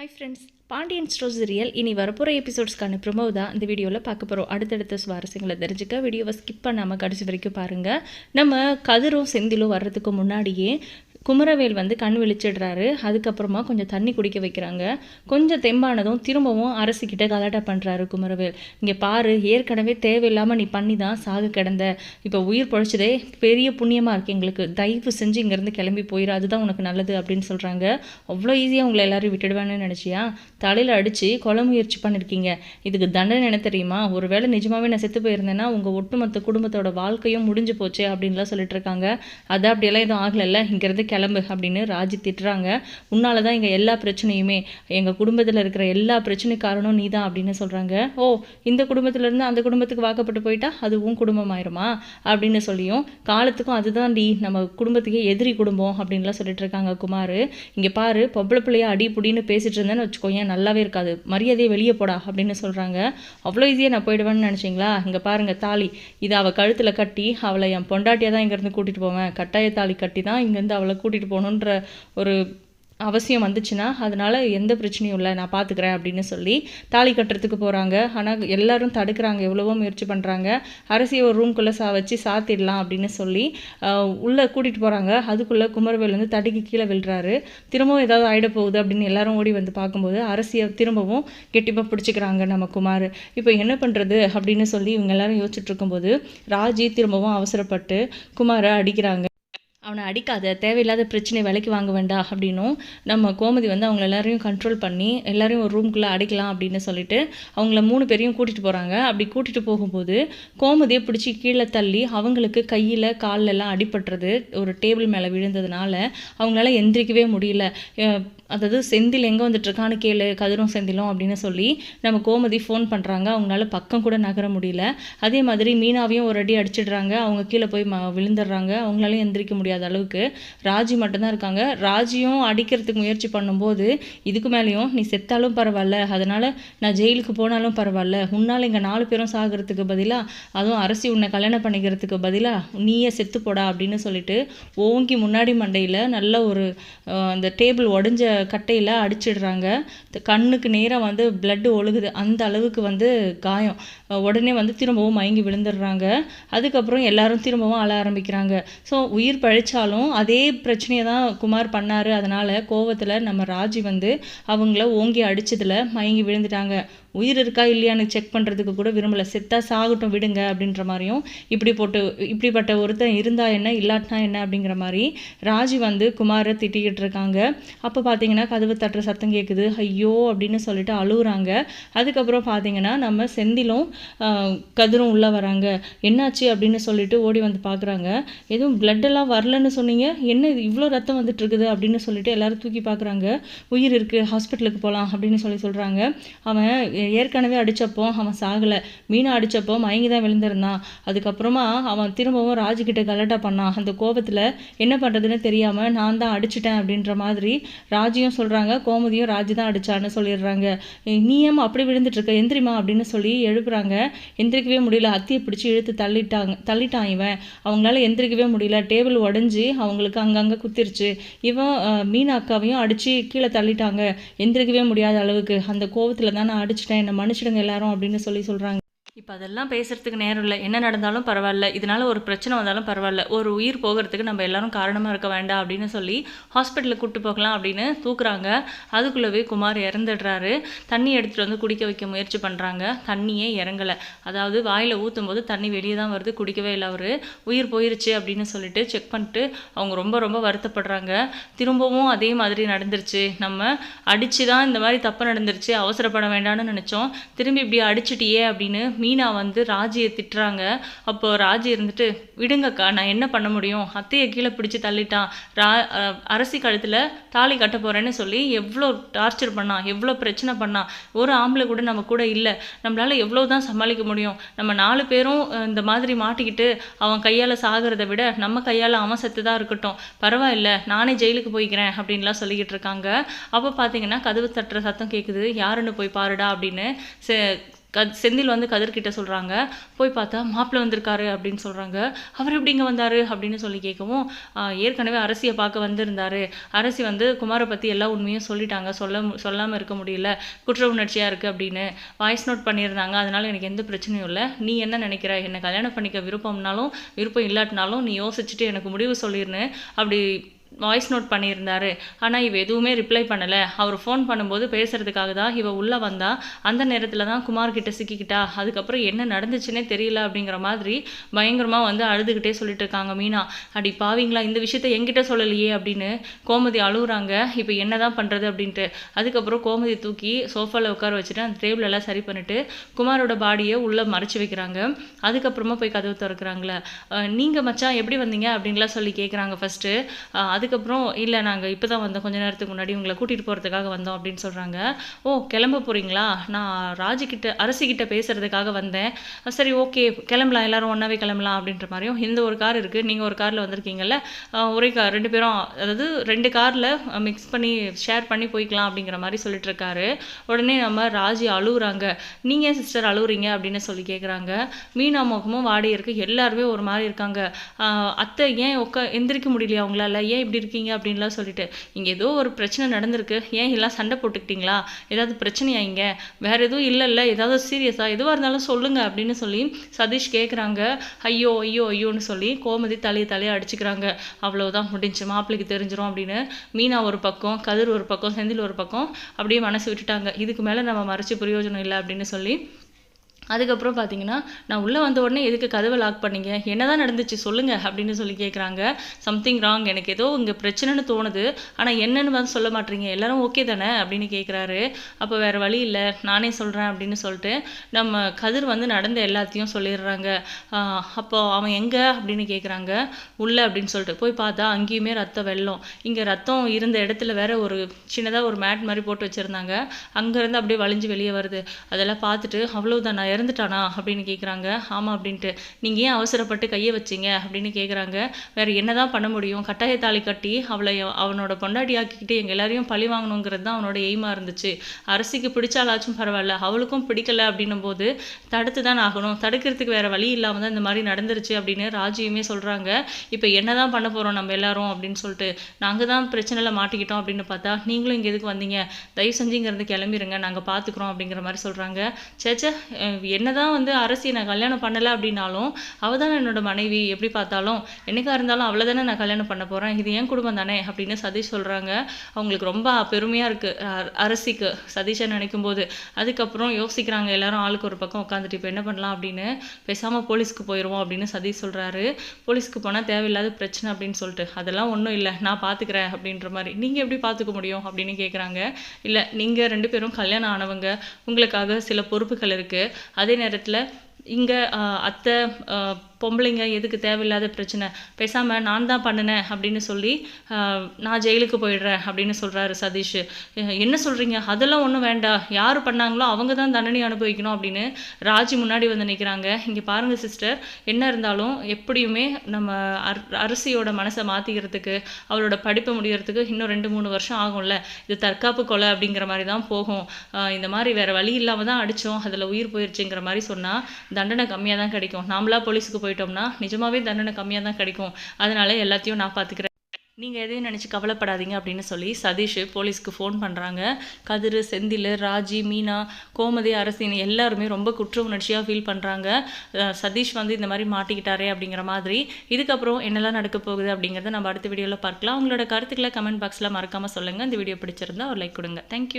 Hi friends Pandian stores real இனி வரப்போகிற எபிசோட்ஸ்க்கான promo தான் இந்த வீடியோவில் பார்க்க போகிறோம் அடுத்தடுத்த சுவாரஸ்யங்களை தெரிஞ்சுக்க வீடியோவை ஸ்கிப் பண்ணாமல் கடைசி வரைக்கும் பாருங்கள் நம்ம கதிரும் செந்திலும் வர்றதுக்கு முன்னாடியே குமரவேல் வந்து கண் விழிச்சிடுறாரு. அதுக்கப்புறமா கொஞ்சம் தண்ணி குடிக்க வைக்கிறாங்க. கொஞ்சம் தெம்பானதும் திரும்பவும் அரசிக்கிட்ட கலாட்டா பண்ணுறாரு குமரவேல். இங்கே பாரு ஏற்கனவே தேவையில்லாமல் நீ பண்ணி தான் சாக கிடந்த. இப்போ உயிர் பொழைச்சதே பெரிய புண்ணியமாக இருக்கு எங்களுக்கு. தயவு செஞ்சு இங்கேருந்து கிளம்பி போயிரு அதுதான் உனக்கு நல்லது அப்படின்னு சொல்கிறாங்க அவ்வளோ ஈஸியாக உங்களை எல்லாரும் விட்டுடுவேன்னு நினச்சியா? தலையில் அடித்து கொலை முயற்சி பண்ணியிருக்கீங்க இதுக்கு தண்டனை என்ன தெரியுமா? ஒருவேளை நிஜமாகவே நான் செத்து போயிருந்தேன்னா உங்கள் ஒட்டுமொத்த குடும்பத்தோட வாழ்க்கையும் முடிஞ்சு போச்சு அப்படின்லாம் சொல்லிட்டு இருக்காங்க. அது அப்படியெல்லாம் எதுவும் ஆகலைல்ல? இங்கேருந்து கிளம்பு அப்படின்னு ராஜி திட்டுறாங்க. உன்னால தான் இங்கே எல்லா பிரச்சனையுமே எங்கள் குடும்பத்தில் இருக்கிற எல்லா பிரச்சனை காரணம் நீ தான் அப்படின்னு சொல்கிறாங்க ஓ இந்த குடும்பத்திலேருந்து அந்த குடும்பத்துக்கு வாக்கப்பட்டு போயிட்டா அது உன் குடும்பம் ஆயிருமா அப்படின்னு சொல்லியும் காலத்துக்கும் அதுதான் டி நம்ம குடும்பத்துக்கே எதிரி குடும்பம் அப்படின்லாம் சொல்லிட்டு இருக்காங்க குமார். இங்கே பாரு பொம்பளை பிள்ளையா அடி புடின்னு பேசிட்டு இருந்தேன்னு வச்சுக்கோயேன் நல்லாவே இருக்காது. மரியாதையை வெளியே போடா அப்படின்னு சொல்கிறாங்க அவ்வளோ ஈஸியாக நான் போயிடுவேன்னு நினச்சிங்களா? இங்கே பாருங்க தாலி. இதை அவள் கழுத்தில் கட்டி அவளை என் பொண்டாட்டியாக தான் இங்கேருந்து கூட்டிகிட்டு போவேன். கட்டாய தாலி கட்டி தான் இங்கேருந்து அவளை கூட்டிகிட்டு போகணுன்ற ஒரு அவசியம் வந்துச்சுன்னா அதனால் எந்த பிரச்சனையும் இல்லை நான் பார்த்துக்கிறேன் அப்படின்னு சொல்லி தாலி கட்டுறதுக்கு போகிறாங்க ஆனால் எல்லோரும் தடுக்கிறாங்க எவ்வளவோ முயற்சி பண்ணுறாங்க அரசியை ஒரு ரூம்குள்ளே சா வச்சு சாத்திடலாம் அப்படின்னு சொல்லி உள்ளே கூட்டிகிட்டு போகிறாங்க அதுக்குள்ளே குமரவேல் வந்து தடுக்கி கீழே விழுறாரு. திரும்பவும் ஏதாவது ஆகிட போகுது அப்படின்னு எல்லாரும் ஓடி வந்து பார்க்கும்போது அரசியை திரும்பவும் கெட்டிப்பாக பிடிச்சிக்கிறாங்க நம்ம குமார். இப்போ என்ன பண்ணுறது அப்படின்னு சொல்லி இவங்க எல்லாரும் யோசிச்சுட்டு இருக்கும்போது ராஜி திரும்பவும் அவசரப்பட்டு குமாரை அடிக்கிறாங்க. அவனை அடிக்காத தேவையில்லாத பிரச்சனை விலைக்கு வாங்க வேண்டாம் அப்படின்னும் நம்ம கோமதி வந்து அவங்கள எல்லாரையும் கண்ட்ரோல் பண்ணி எல்லாரையும் ஒரு ரூம்குள்ளே அடிக்கலாம் அப்படின்னு சொல்லிட்டு அவங்கள மூணு பேரையும் கூட்டிகிட்டு போகிறாங்க அப்படி கூட்டிகிட்டு போகும்போது கோமதியை பிடிச்சி கீழே தள்ளி அவங்களுக்கு கையில் கால்ல அடிபட்டுறது ஒரு டேபிள் மேலே விழுந்ததுனால அவங்களால எந்திரிக்கவே முடியல. அதாவது செந்தில் எங்கே வந்துட்டுருக்கான்னு கேளு கதிரும் செந்திலும் அப்படின்னு சொல்லி நம்ம கோமதி ஃபோன் பண்ணுறாங்க அவங்களால பக்கம் கூட நகர முடியல. அதே மாதிரி மீனாவையும் ஒரு அடி அடிச்சிடுறாங்க. அவங்க கீழே போய் ம விழுந்துடுறாங்க. அவங்களால எந்திரிக்க முடியல. அளவுக்கு ராஜி மட்டும்தான் இருக்காங்க. ராஜியும் அடிக்கிறதுக்கு முயற்சி பண்ணும்போது இதுக்கு மேலேயும் நீ செத்தாலும் பரவாயில்ல அதனால் நான் ஜெயிலுக்கு போனாலும் பரவாயில்ல உன்னால் இங்கே நாலு பேரும் சாகிறதுக்கு பதிலாக அதுவும் அரசி உன்னை கல்யாணம் பண்ணிக்கிறதுக்கு பதிலாக நீயே செத்து போடா அப்படின்னு சொல்லிட்டு ஓங்கி முன்னாடி மண்டையில் நல்ல ஒரு அந்த டேபிள் உடஞ்ச கட்டையில் அடிச்சிடுறாங்க. கண்ணுக்கு நேராக வந்து பிளட்டு ஒழுகுது. அந்த அளவுக்கு வந்து காயம். உடனே வந்து திரும்பவும் மயங்கி விழுந்துடுறாங்க. அதுக்கப்புறம் எல்லாரும் திரும்பவும் அழ ஆரம்பிக்கிறாங்க. ஸோ உயிர் உழைச்சாலும் அதே பிரச்சனையை தான் குமார் பண்ணாரு. அதனால கோவத்தில் நம்ம ராஜி வந்து அவங்கள ஓங்கி அடிச்சதுல மயங்கி விழுந்துட்டாங்க. உயிர் இருக்கா இல்லையான்னு செக் பண்ணுறதுக்கு கூட விரும்பலை. செத்தா சாகட்டும் விடுங்க அப்படின்ற மாதிரியும் இப்படி போட்டு இப்படிப்பட்ட ஒருத்தன் இருந்தா என்ன இல்லாட்டினா என்ன அப்படிங்கிற மாதிரி ராஜி வந்து குமாரை திட்டிக்கிட்டு இருக்காங்க. அப்போ பார்த்தீங்கன்னா கதவு தட்டுற சத்தம் கேட்குது ஐயோ அப்படின்னு சொல்லிட்டு அழுகுறாங்க அதுக்கப்புறம் பார்த்தீங்கன்னா நம்ம செந்திலும் கதிரும் உள்ளே வராங்க. என்னாச்சு அப்படின்னு சொல்லிட்டு ஓடி வந்து பார்க்குறாங்க எதுவும் பிளட்டெல்லாம் எல்லாம் வரலன்னு சொன்னீங்க? என்ன இது இவ்வளோ ரத்தம் வந்துட்டு இருக்குது அப்படின்னு சொல்லிட்டு எல்லாரும் தூக்கி பார்க்குறாங்க உயிர் இருக்குது ஹாஸ்பிட்டலுக்கு போகலாம் அப்படின்னு சொல்லி சொல்கிறாங்க அவன் ஏற்கனவே அடித்தப்போ அவன் சாகலை. மீனை அடித்தப்போ மயங்கி தான் விழுந்திருந்தான். அதுக்கப்புறமா அவன் திரும்பவும் ராஜுக்கிட்ட கலட்டா பண்ணான் அந்த கோபத்தில் என்ன பண்ணுறதுன்னு தெரியாமல் நான் தான் அடிச்சிட்டேன் அப்படின்ற மாதிரி ராஜியும் சொல்கிறாங்க கோமதியும் ராஜி தான் அடித்தான்னு சொல்லிடுறாங்க. நீயம் அப்படி விழுந்துட்டுருக்க? எந்திரிமா அப்படின்னு சொல்லி எழுப்புறாங்க. எந்திரிக்கவே முடியல. அத்தியை பிடிச்சி இழுத்து தள்ளிட்டாங்க. தள்ளிட்டான் இவன். அவங்களால எந்திரிக்கவே முடியல. டேபிள் உடஞ்சி அவங்களுக்கு அங்கங்கே குத்திருச்சு. இவன் மீனா அக்காவையும் அடித்து கீழே தள்ளிட்டாங்க. எந்திரிக்கவே முடியாத அளவுக்கு. அந்த கோவத்தில் தான் நான் அடிச்சிட்டேன் என்னை மன்னிச்சிடுங்க எல்லாரும் அப்படின்னு சொல்லி சொல்கிறாங்க இப்போ அதெல்லாம் பேசுகிறதுக்கு நேரம் இல்லை. என்ன நடந்தாலும் பரவாயில்ல. இதனால் ஒரு பிரச்சனை வந்தாலும் பரவாயில்ல. ஒரு உயிர் போகிறதுக்கு நம்ம எல்லாரும் காரணமாக இருக்க வேண்டாம் அப்படின்னு சொல்லி ஹாஸ்பிட்டலுக்கு கூப்பிட்டு போகலாம் அப்படின்னு தூக்குறாங்க. அதுக்குள்ளவே குமார் இறந்துடுறாரு. தண்ணி எடுத்துகிட்டு வந்து குடிக்க வைக்க முயற்சி பண்ணுறாங்க தண்ணியே இறங்கலை. அதாவது வாயில் ஊற்றும் போது தண்ணி வெளியே தான் வருது. குடிக்கவே இல்லை அவர். உயிர் போயிருச்சு அப்படின்னு சொல்லிட்டு செக் பண்ணிட்டு அவங்க ரொம்ப ரொம்ப வருத்தப்படுறாங்க. திரும்பவும் அதே மாதிரி நடந்துருச்சு. நம்ம அடித்து தான் இந்த மாதிரி தப்பு நடந்துருச்சு. அவசரப்பட வேண்டாம்னு நினச்சோம். திரும்பி இப்படி அடிச்சிட்டியே அப்படின்னு மீனா வந்து ராஜியை திட்டுறாங்க. அப்போ ராஜி இருந்துட்டு விடுங்கக்கா நான் என்ன பண்ண முடியும்? அத்தையை கீழே பிடிச்சி தள்ளிட்டான். ரா அரசி கழுத்தில் தாலி கட்ட போகிறேன்னு சொல்லி எவ்வளோ டார்ச்சர் பண்ணான் எவ்வளோ பிரச்சனை பண்ணான் ஒரு ஆம்பளை கூட நம்ம கூட இல்லை. நம்மளால் எவ்வளோ தான் சமாளிக்க முடியும்? நம்ம நாலு பேரும் இந்த மாதிரி மாட்டிக்கிட்டு அவன் கையால் சாகிறத விட நம்ம கையால் அவன் செத்து தான் இருக்கட்டும். பரவாயில்ல நானே ஜெயிலுக்கு போய்க்கிறேன் அப்படின்லாம் சொல்லிக்கிட்டு இருக்காங்க. அப்போ பார்த்தீங்கன்னா கதவு தட்டுற சத்தம் கேட்குது யாருன்னு போய் பாருடா அப்படின்னு கத் செந்தில் வந்து கதிர்கிட்ட சொல்கிறாங்க போய் பார்த்தா மாப்பிள்ளை வந்திருக்காரு அப்படின்னு சொல்கிறாங்க அவர் எப்படி இங்கே வந்தார்? அப்படின்னு சொல்லி கேட்கவும் ஏற்கனவே அரசியை பார்க்க வந்திருந்தார். அரசி வந்து குமாரை பற்றி எல்லா உண்மையும் சொல்லிட்டாங்க. சொல்ல சொல்லாமல் இருக்க முடியல. குற்ற உணர்ச்சியாக இருக்குது அப்படின்னு வாய்ஸ் நோட் பண்ணியிருந்தாங்க. அதனால் எனக்கு எந்த பிரச்சனையும் இல்லை. நீ என்ன நினைக்கிற? என்னை கல்யாணம் பண்ணிக்க விருப்பம்னாலும் விருப்பம் இல்லாட்டினாலும் நீ யோசிச்சுட்டு எனக்கு முடிவு சொல்லிடுன்னு அப்படி வாய்ஸ் நோட் பண்ணியிருந்தாரு. ஆனால் இவ எதுவுமே ரிப்ளை பண்ணலை. அவர் ஃபோன் பண்ணும்போது பேசுகிறதுக்காக தான் இவ உள்ளே வந்தா. அந்த நேரத்தில் தான் குமார் கிட்ட சிக்கிக்கிட்டா. அதுக்கப்புறம் என்ன நடந்துச்சுன்னே தெரியல அப்படிங்கிற மாதிரி பயங்கரமாக வந்து அழுதுகிட்டே சொல்லிட்டு இருக்காங்க மீனா. அடி பாவீங்களா இந்த விஷயத்த எங்கிட்ட சொல்லலையே அப்படின்னு கோமதி அழுகுறாங்க இப்போ என்ன தான் பண்ணுறது அப்படின்ட்டு. அதுக்கப்புறம் கோமதி தூக்கி சோஃபாவில் உட்கார வச்சுட்டு அந்த டேபிள் எல்லாம் சரி பண்ணிட்டு குமாரோட பாடியை உள்ளே மறைச்சி வைக்கிறாங்க. அதுக்கப்புறமா போய் கதவு திறக்கிறாங்களே. நீங்கள் மச்சான் எப்படி வந்தீங்க அப்படின்லாம் சொல்லி கேட்குறாங்க ஃபஸ்ட்டு அதுக்கப்புறம் இல்லை நாங்கள் இப்போ தான் வந்தோம். கொஞ்ச நேரத்துக்கு முன்னாடி உங்களை கூட்டிகிட்டு போகிறதுக்காக வந்தோம் அப்படின்னு சொல்கிறாங்க ஓ கிளம்ப போகிறீங்களா நான் ராஜிக்கிட்ட அரசிக்கிட்ட பேசுகிறதுக்காக வந்தேன். சரி ஓகே. கிளம்பலாம். எல்லாரும் ஒன்றாவே கிளம்பலாம். அப்படின்ற மாதிரியும் இந்த ஒரு கார் இருக்குது நீங்கள் ஒரு காரில் வந்திருக்கீங்கல்ல. ஒரே கார் ரெண்டு பேரும் அதாவது ரெண்டு காரில் மிக்ஸ் பண்ணி ஷேர் பண்ணி போய்க்கலாம். அப்படிங்கிற மாதிரி சொல்லிட்டு இருக்காரு உடனே நம்ம ராஜி அழுகுறாங்க நீங்கள் சிஸ்டர் அழுகுறீங்க அப்படின்னு சொல்லி கேட்குறாங்க மீனா முகமும் வாடி இருக்கு. எல்லாருமே ஒரு மாதிரி இருக்காங்க. அத்தை ஏன் உட்கா எந்திரிக்க முடியலையா அவங்களால ஏன் இப்படி இருக்கீங்க அப்படின்லாம் சொல்லிட்டு இங்கே ஏதோ ஒரு பிரச்சனை நடந்திருக்கு. ஏன் எல்லாம் சண்டை போட்டுக்கிட்டீங்களா? ஏதாவது பிரச்சனையா இங்கே? வேறு எதுவும் இல்லைல்ல. ஏதாவது சீரியஸாக எதுவாக இருந்தாலும் சொல்லுங்கள் அப்படின்னு சொல்லி சதீஷ் கேட்குறாங்க ஐயோ ஐயோ ஐயோன்னு சொல்லி கோமதி தலையை தலையை அடிச்சுக்கிறாங்க. அவ்வளோதான் முடிஞ்சு. மாப்பிள்ளைக்கு தெரிஞ்சிடும் அப்படின்னு மீனா ஒரு பக்கம் கதிர் ஒரு பக்கம் செந்தில் ஒரு பக்கம் அப்படியே மனசு விட்டுட்டாங்க. இதுக்கு மேலே நம்ம மறைச்சி பிரயோஜனம் இல்லை அப்படின்னு சொல்லி அதுக்கப்புறம் பார்த்தீங்கன்னா நான் உள்ளே வந்த உடனே எதுக்கு கதவை லாக் பண்ணீங்க? என்னதான் நடந்துச்சு? சொல்லுங்கள் அப்படின்னு சொல்லி கேட்குறாங்க சம்திங் ராங் எனக்கு ஏதோ இங்கே பிரச்சனைன்னு தோணுது. ஆனால் என்னன்னு வந்து சொல்ல மாட்டீங்க. எல்லாரும் ஓகே தானே? அப்படின்னு கேட்குறாரு அப்போ வேறு வழி இல்லை. நானே சொல்கிறேன் அப்படின்னு சொல்லிட்டு நம்ம கதிர் வந்து நடந்த எல்லாத்தையும் சொல்லிடுறாங்க. அப்போ அவன் எங்கே? அப்படின்னு கேட்குறாங்க உள்ள அப்படின்னு சொல்லிட்டு. போய் பார்த்தா அங்கேயுமே ரத்தம் வெள்ளம். இங்கே ரத்தம் இருந்த இடத்துல வேற ஒரு சின்னதாக ஒரு மேட் மாதிரி போட்டு வச்சுருந்தாங்க. அங்கேருந்து அப்படியே வழிஞ்சு வெளியே வருது. அதெல்லாம் பார்த்துட்டு அவ்வளோதான் நான் இறந்துட்டானா அப்படின்னு கேட்குறாங்க ஆமாம் அப்படின்ட்டு. நீங்கள் ஏன் அவசரப்பட்டு கையை வச்சீங்க? அப்படின்னு கேட்குறாங்க வேற என்னதான் பண்ண முடியும்? கட்டாய தாலி கட்டி அவளை அவனோட பொண்டாட்டி ஆக்கிக்கிட்டு எங்கள் எல்லாரையும் பழி வாங்கணுங்கிறது தான் அவனோட எய்மாக இருந்துச்சு. அரசிக்கு பிடிச்சாலாச்சும் பரவாயில்ல. அவளுக்கும் பிடிக்கல அப்படின்னும் போது தடுத்து தான் ஆகணும். தடுக்கிறதுக்கு வேறு வழி இல்லாமல் தான் இந்த மாதிரி நடந்துருச்சு அப்படின்னு ராஜியுமே சொல்கிறாங்க இப்போ என்னதான் பண்ண போகிறோம் நம்ம எல்லாரும் அப்படின்னு சொல்லிட்டு. நாங்கள் தான் பிரச்சனையில் மாட்டிக்கிட்டோம் அப்படின்னு பார்த்தா நீங்களும் இங்கே எதுக்கு வந்தீங்க? தயவு செஞ்சு இங்கேருந்து கிளம்பிருங்க. நாங்கள் பார்த்துக்குறோம் அப்படிங்கிற மாதிரி சொல்கிறாங்க சேச்சா என்னதான் வந்து அரசி நான் கல்யாணம் பண்ணலை அப்படின்னாலும் அவள் தானே என்னோட மனைவி எப்படி பார்த்தாலும் என்னைக்கா இருந்தாலும் அவளை தானே நான் கல்யாணம் பண்ண போகிறேன் இது என் குடும்பம் தானே அப்படின்னு சதீஷ் சொல்கிறாங்க அவங்களுக்கு ரொம்ப பெருமையாக இருக்குது அரசிக்கு சதீஷை நினைக்கும் போது அதுக்கப்புறம் யோசிக்கிறாங்க எல்லாரும் ஆளுக்கு ஒரு பக்கம் உட்காந்துட்டு இப்போ என்ன பண்ணலாம் அப்படின்னு பேசாமல் போலீஸ்க்கு போயிடுவோம் அப்படின்னு சதீஷ் சொல்கிறாரு போலீஸ்க்கு போனால் தேவையில்லாத பிரச்சனை அப்படின்னு சொல்லிட்டு. அதெல்லாம் ஒன்றும் இல்லை நான் பார்த்துக்கிறேன் அப்படின்ற மாதிரி. நீங்கள் எப்படி பார்த்துக்க முடியும் அப்படின்னு கேட்குறாங்க இல்லை நீங்கள் ரெண்டு பேரும் கல்யாணம் ஆனவங்க உங்களுக்காக சில பொறுப்புகள் இருக்குது அதே நேரத்தில் இங்கே அத்தை பொம்பளைங்க எதுக்கு தேவையில்லாத பிரச்சனை? பேசாமல் நான் தான் பண்ணினேன் அப்படின்னு சொல்லி நான் ஜெயிலுக்கு போயிடுறேன் அப்படின்னு சொல்கிறாரு சதீஷ். என்ன சொல்கிறீங்க அதெல்லாம் ஒன்றும் வேண்டாம் யார் பண்ணாங்களோ அவங்க தான் தண்டனை அனுபவிக்கணும் அப்படின்னு ராஜி முன்னாடி வந்து நிற்கிறாங்க இங்கே பாருங்கள் சிஸ்டர் என்ன இருந்தாலும் எப்படியுமே நம்ம அர் அரசியோட மனசை மாற்றிக்கிறதுக்கு அவளோட படிப்பு முடிகிறதுக்கு இன்னும் ரெண்டு மூணு வருஷம் ஆகும்ல. இது தற்காப்பு கொலை அப்படிங்கிற மாதிரி தான் போகும். இந்த மாதிரி வேறு வழி இல்லாமல் தான் அடித்தோம் அதில் உயிர் போயிருச்சுங்கிற மாதிரி சொன்னால் தண்டனை கம்மியாக தான் கிடைக்கும். நாமளாக போலீஸுக்கு போய் போயிட்டோம்னா நிஜமாவே தண்டனை கம்மியாக தான் கிடைக்கும். அதனால எல்லாத்தையும் நான் பார்த்துக்கிறேன் நீங்கள் எதையும் நினச்சி கவலைப்படாதீங்க அப்படின்னு சொல்லி சதீஷ் போலீஸ்க்கு ஃபோன் பண்ணுறாங்க கதிர் செந்தில் ராஜி மீனா கோமதி அரசின் எல்லாருமே ரொம்ப குற்ற உணர்ச்சியாக ஃபீல் பண்ணுறாங்க சதீஷ் வந்து இந்த மாதிரி மாட்டிக்கிட்டாரே அப்படிங்கிற மாதிரி. இதுக்கப்புறம் என்னெல்லாம் நடக்க போகுது அப்படிங்கிறத நம்ம அடுத்த வீடியோவில் பார்க்கலாம். உங்களோட கருத்துக்களை கமெண்ட் பாக்ஸில் மறக்காமல் சொல்லுங்கள் இந்த வீடியோ பிடிச்சிருந்தா ஒரு லைக் கொடுங்க. தேங்க்யூ